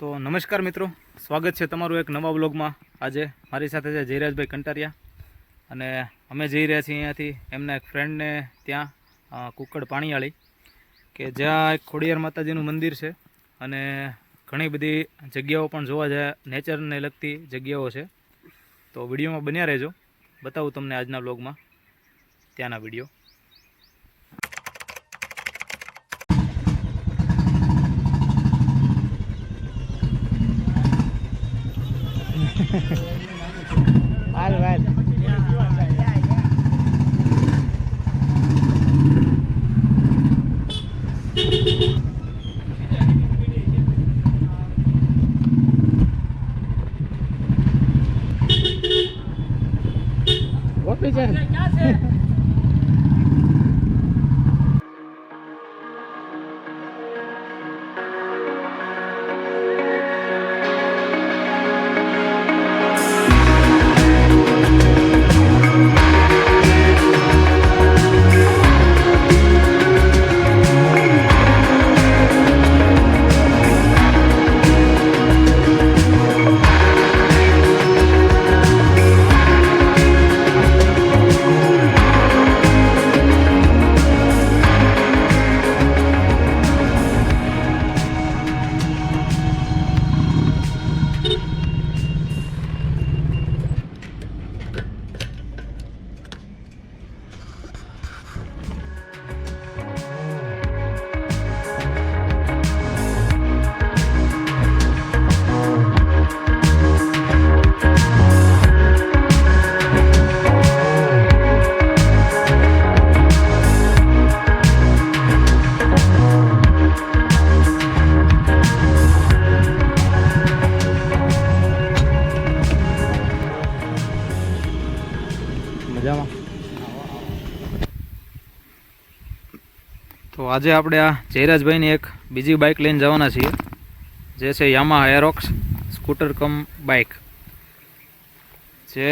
તો નમસ્કાર મિત્રો. સ્વાગત છે તમારું એક નવા બ્લોગમાં આજે મારી સાથે છે જયરાજભાઈ કંટારિયા. અને અમે જઈ રહ્યા છીએ અહીંયાથી. એમના એક ફ્રેન્ડને ત્યાં કુકડ પાણીયાળી, કે જ્યાં એક ખોડિયાર માતાજીનું મંદિર છે. અને ઘણી બધી જગ્યાઓ પણ જોવા જાય, નેચરને લગતી જગ્યાઓ છે. તો વિડીયોમાં બન્યા રહેજો. બતાવું તમને આજના બ્લોગમાં ત્યાંના વીડિયો. Vem cá, Zé. તો આજે આપણે આ જયરાજભાઈની એક બીજી બાઇક લઈને જવાના છીએ. જે છે Yamaha Aerox scooter cum bike જે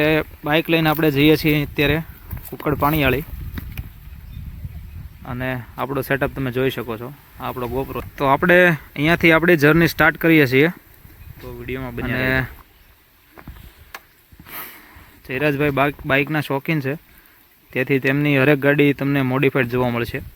બાઇક લઈને આપણે જઈએ છીએ અત્યારે કુકડ પાણીયાળી. અને આપણો સેટઅપ તમે જોઈ શકો છો આપણો ગોપરો તો આપણે અહીંયાથી આપણી જર્ની સ્ટાર્ટ કરીએ છીએ. તો વિડીયોમાં બને જયરાજભાઈ બાઇક બાઇકના શોખીન છે. તેથી તેમની હરેક ગાડી તમને મોડિફાઈડ જોવા મળશે.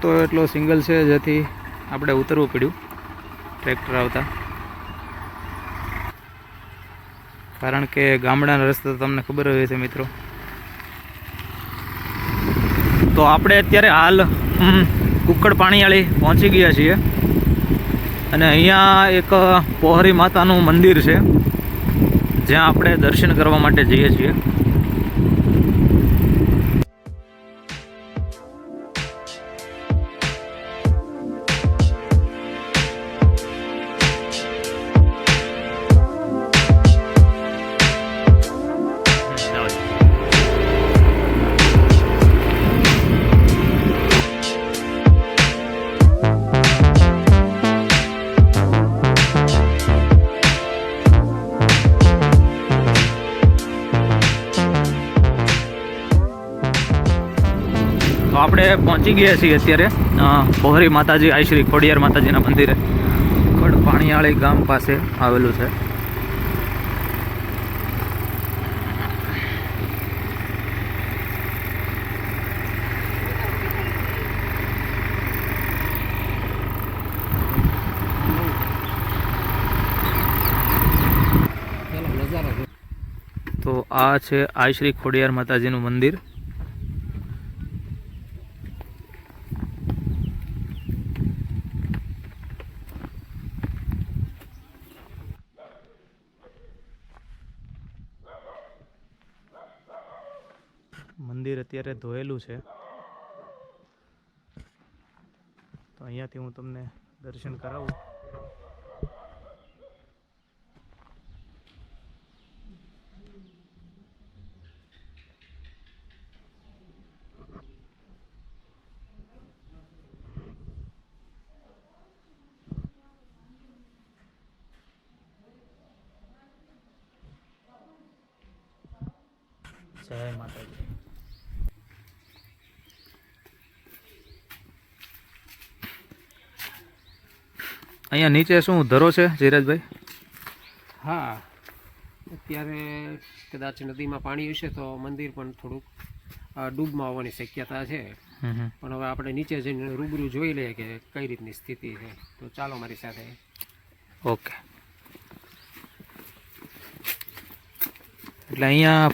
રસ્તો એટલો સિંગલ છે જેથી આપણે ઉતરવું પડ્યું. ટ્રેક્ટર આવતા. કારણ કે ગામડાના રસ્તા તમને ખબર હોય છે મિત્રો. તો આપણે અત્યારે હાલ કુક્કડ પાણીયાળી પહોંચી ગયા છીએ. અને અહીંયા એક પોહરી માતાનું મંદિર છે. જ્યાં આપણે દર્શન કરવા માટે જઈએ છીએ. આપણે પહોંચી ગયા છીએ અત્યારે પહોરી માતાજી, આઈ શ્રી ખોડિયાર માતાજીના મંદિરે. ખડ પાણીયાળી ગામ પાસે આવેલું છે. તો આ છે આઈ શ્રી ખોડિયાર માતાજીનું મંદિર. મંદિર અત્યારે ધોયેલું છે. તો અહીંયાથી હું તમને દર્શન કરાવું જય માતાજી અહીંયા નીચે શું ધરો છે ધીરજભાઈ હા. અત્યારે કદાચ નદીમાં પાણી હશે તો મંદિર પણ થોડુંક ડૂબમાં આવવાની શક્યતા છે. પણ હવે આપણે નીચે જઈને રૂબરૂ જોઈ લઈએ કે કઈ રીતની સ્થિતિ છે. તો ચાલો મારી સાથે. ઓકે. એટલે અહીંયા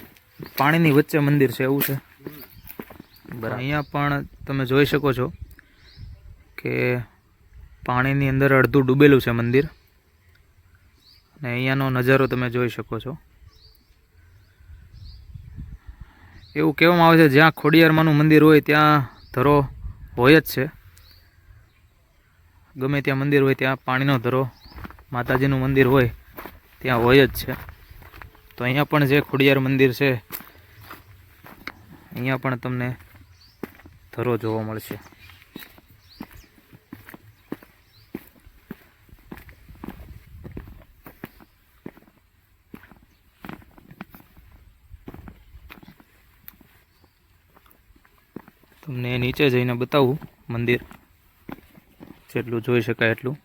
પાણીની વચ્ચે મંદિર છે એવું છે? બરાબર. અહીંયા પણ તમે જોઈ શકો છો કે પાણીની અંદર અડધું ડૂબેલું છે મંદિર. અને અહીંયાનો નજારો તમે જોઈ શકો છો. એવું કહેવામાં આવે છે, જ્યાં ખોડિયારમાંનું મંદિર હોય ત્યાં ધરો હોય જ છે. ગમે ત્યાં મંદિર હોય ત્યાં પાણીનો ધરો માતાજીનું મંદિર હોય ત્યાં હોય જ છે. તો અહીંયા પણ જે ખોડિયાર મંદિર છે, અહીંયા પણ તમને ધરો જોવા મળશે. તમને નીચે જઈને બતાવું મંદિર. જેટલું જોઈ શકાય એટલું.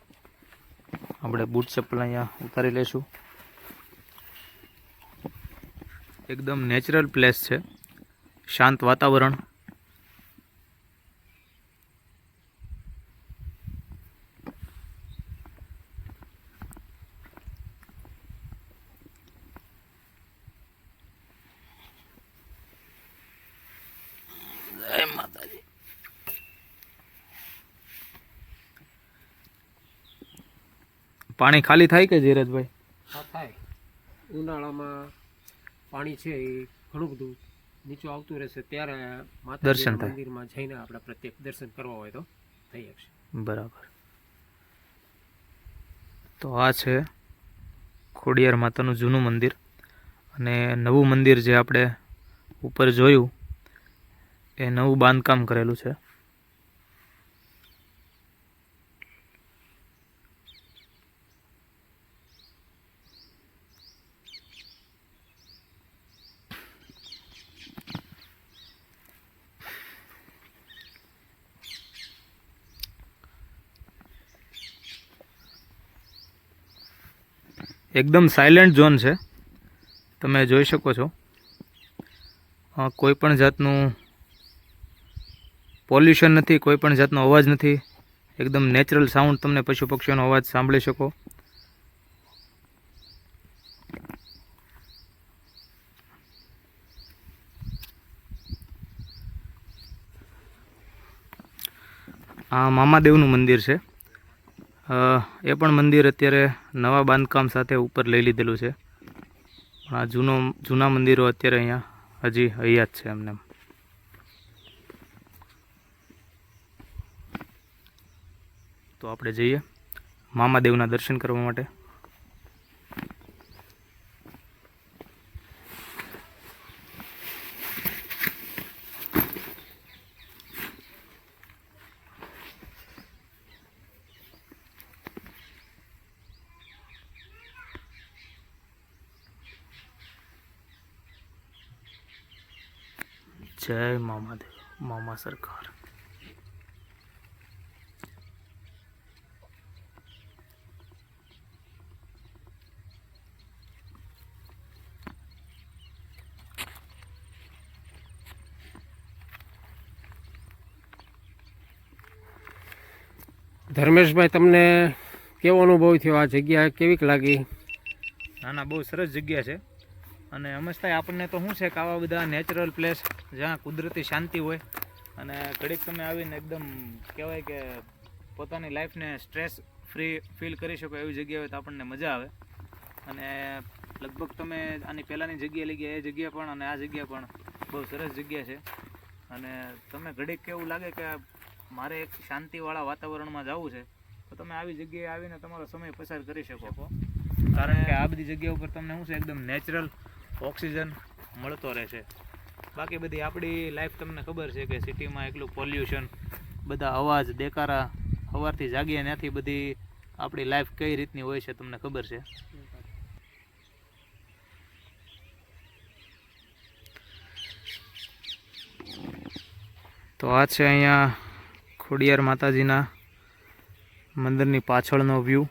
આપણે બૂટ ચપ્પલ અહીંયા ઉતારી લઈશું. એકદમ નેચરલ પ્લેસ છે. શાંત વાતાવરણ જય માતાજી પાણી ખાલી થાય કે ધીરજભાઈ? હા થાય. ઉનાળામાં પાણી છે એ ઘણું બધું નીચું આવતું રહેશે ત્યારે દર્શન મંદિરમાં જઈને આપણે પ્રત્યેક દર્શન કરવા હોય તો થઈ શકશે. બરાબર. તો આ છે ખોડિયાર માતાનું જૂનું મંદિર અને નવું મંદિર જે આપણે ઉપર જોયું એ નવું બાંધકામ કરેલું છે. એકદમ સાયલેન્ટ ઝોન છે. તમે જોઈ શકો છો. કોઈ પણ જાતનું પોલ્યુશન નથી, કોઈ પણ જાતનો અવાજ નથી. એકદમ નેચરલ સાઉન્ડ તમને પશુ પક્ષીઓનો અવાજ સાંભળી શકો. આ મામાદેવનું મંદિર છે. એ પણ મંદિર અત્યારે નવા બાંધકામ સાથે ઉપર લઈ લીધેલું છે. પણ આ જૂનો, જૂના મંદિરો અત્યારે અહીંયા હજી અહીંયા જ છે એમને તો આપણે જઈએ મામાદેવના દર્શન કરવા માટે. જય મામાદેવ મામા સરકાર. ધર્મેશભાઈ તમને કેવો અનુભવ થયો આ જગ્યા? કેવી લાગી? ના ના બહુ સરસ જગ્યા છે. અને હંમેશા આપણને તો શું છે કે આવા બધા નેચરલ પ્લેસ જ્યાં કુદરતી શાંતિ હોય અને ઘડીક તમે આવીને એકદમ કહેવાય કે પોતાની લાઈફને સ્ટ્રેસ ફ્રી ફીલ કરી શકો એવી જગ્યા હોય તો આપણને મજા આવે. અને લગભગ તમે આની પહેલાંની જગ્યા લઈ ગયા એ જગ્યા પણ અને આ જગ્યા પણ બહુ સરસ જગ્યા છે. અને તમે ઘડીક એવું લાગે કે મારે એક શાંતિવાળા વાતાવરણમાં જવું છે તો તમે આવી જગ્યાએ આવીને તમારો સમય પસાર કરી શકો. કારણ કે આ બધી જગ્યા ઉપર તમને શું છે એકદમ નેચરલ ઓક્સિજન મળતો રહે છે. બાકી બધી આપણી લાઈફ તમને ખબર છે કે સિટીમાં એકલું પોલ્યુશન બધા અવાજ દેકારા સવારથી જાગીએ ત્યાંથી બધી આપણી લાઈફ કઈ રીતની હોય છે તમને ખબર છે? તો આ છે અહીંયા ખોડિયાર માતાજીના મંદિરની પાછળનો વ્યૂ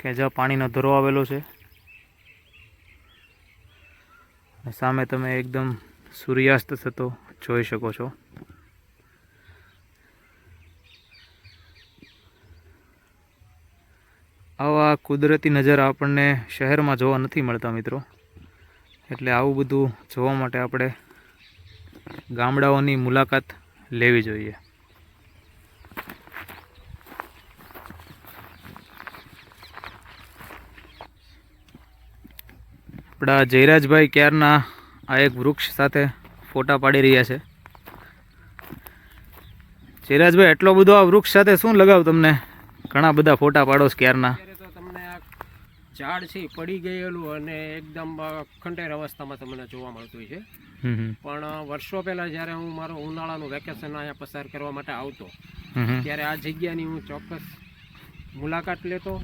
કે જ્યાં પાણીનો ધરો આવેલો છે. સામે તમે એકદમ સૂર્યાસ્ત થતો જોઈ શકો છો. આવા કુદરતી નજારા આપણને શહેરમાં જોવા નથી મળતા મિત્રો. એટલે આવું બધું જોવા માટે આપણે ગામડાઓની મુલાકાત લેવી જોઈએ. આપણા જયરાજભાઈ ક્યારના આ એક વૃક્ષ સાથે ફોટા પાડી રહ્યા છે. ચિરાજભાઈ એટલો બધો આ વૃક્ષ સાથે શું લગાવ તમને? ઘણા બધા ફોટા પાડો છો ક્યારના? તમને આ ઝાડ છે પડી ગયેલું અને એકદમ ખંડેર અવસ્થામાં તમને જોવા મળતું છે. પણ વર્ષો પહેલા જ્યારે હું મારો ઉનાળાનું વેકેશન અહીંયા પસાર કરવા માટે આવતો. ત્યારે આ જગ્યાની હું ચોક્કસ મુલાકાત લેતો.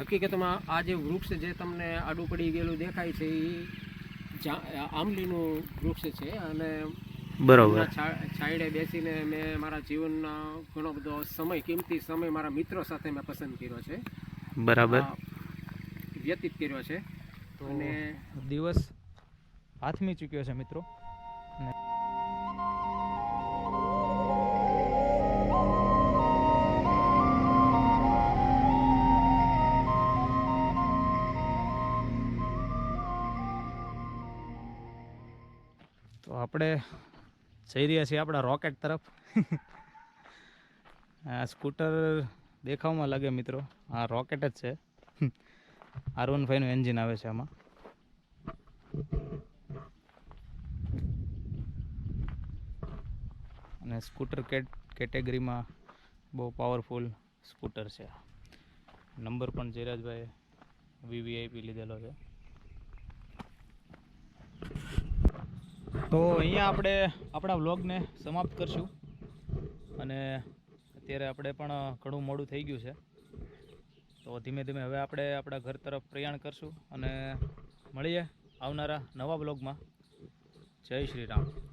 હકીકતમાં આ જે વૃક્ષ જે તમને આડું પડી ગયેલું દેખાય છે એ આંબલીનું વૃક્ષ છે અને બરોબર. છાયડે બેસીને મેં મારા જીવનનો ઘણો બધો સમય કિંમતી સમય મારા મિત્રો સાથે મેં પસંદ કર્યો છે. બરાબર. વ્યતીત કર્યો છે. અને દિવસ હાથમી ચૂક્યો છે મિત્રો. તો આપણે જઈ રહ્યા છીએ આપણા રોકેટ તરફ. આ સ્કૂટર દેખાવમાં લાગે મિત્રો. આ રોકેટ જ છે. આર વન ફાઈવનું એન્જિન આવે છે આમાં. અને સ્કૂટર કેટ, કેટેગરીમાં બહુ પાવરફુલ સ્કૂટર છે. નંબર પણ જયરાજભાઈ વીવીઆઈપી લીધેલો છે. તો અહીંયા આપણે આપણા વ્લોગને સમાપ્ત કરશું. અને અત્યારે આપણે પણ ઘણું મોડું થઈ ગયું છે. તો ધીમે ધીમે હવે આપણે આપણા ઘર તરફ પ્રયાણ કરશું અને મળીએ આવનારા નવા બ્લોગમાં જય શ્રી રામ.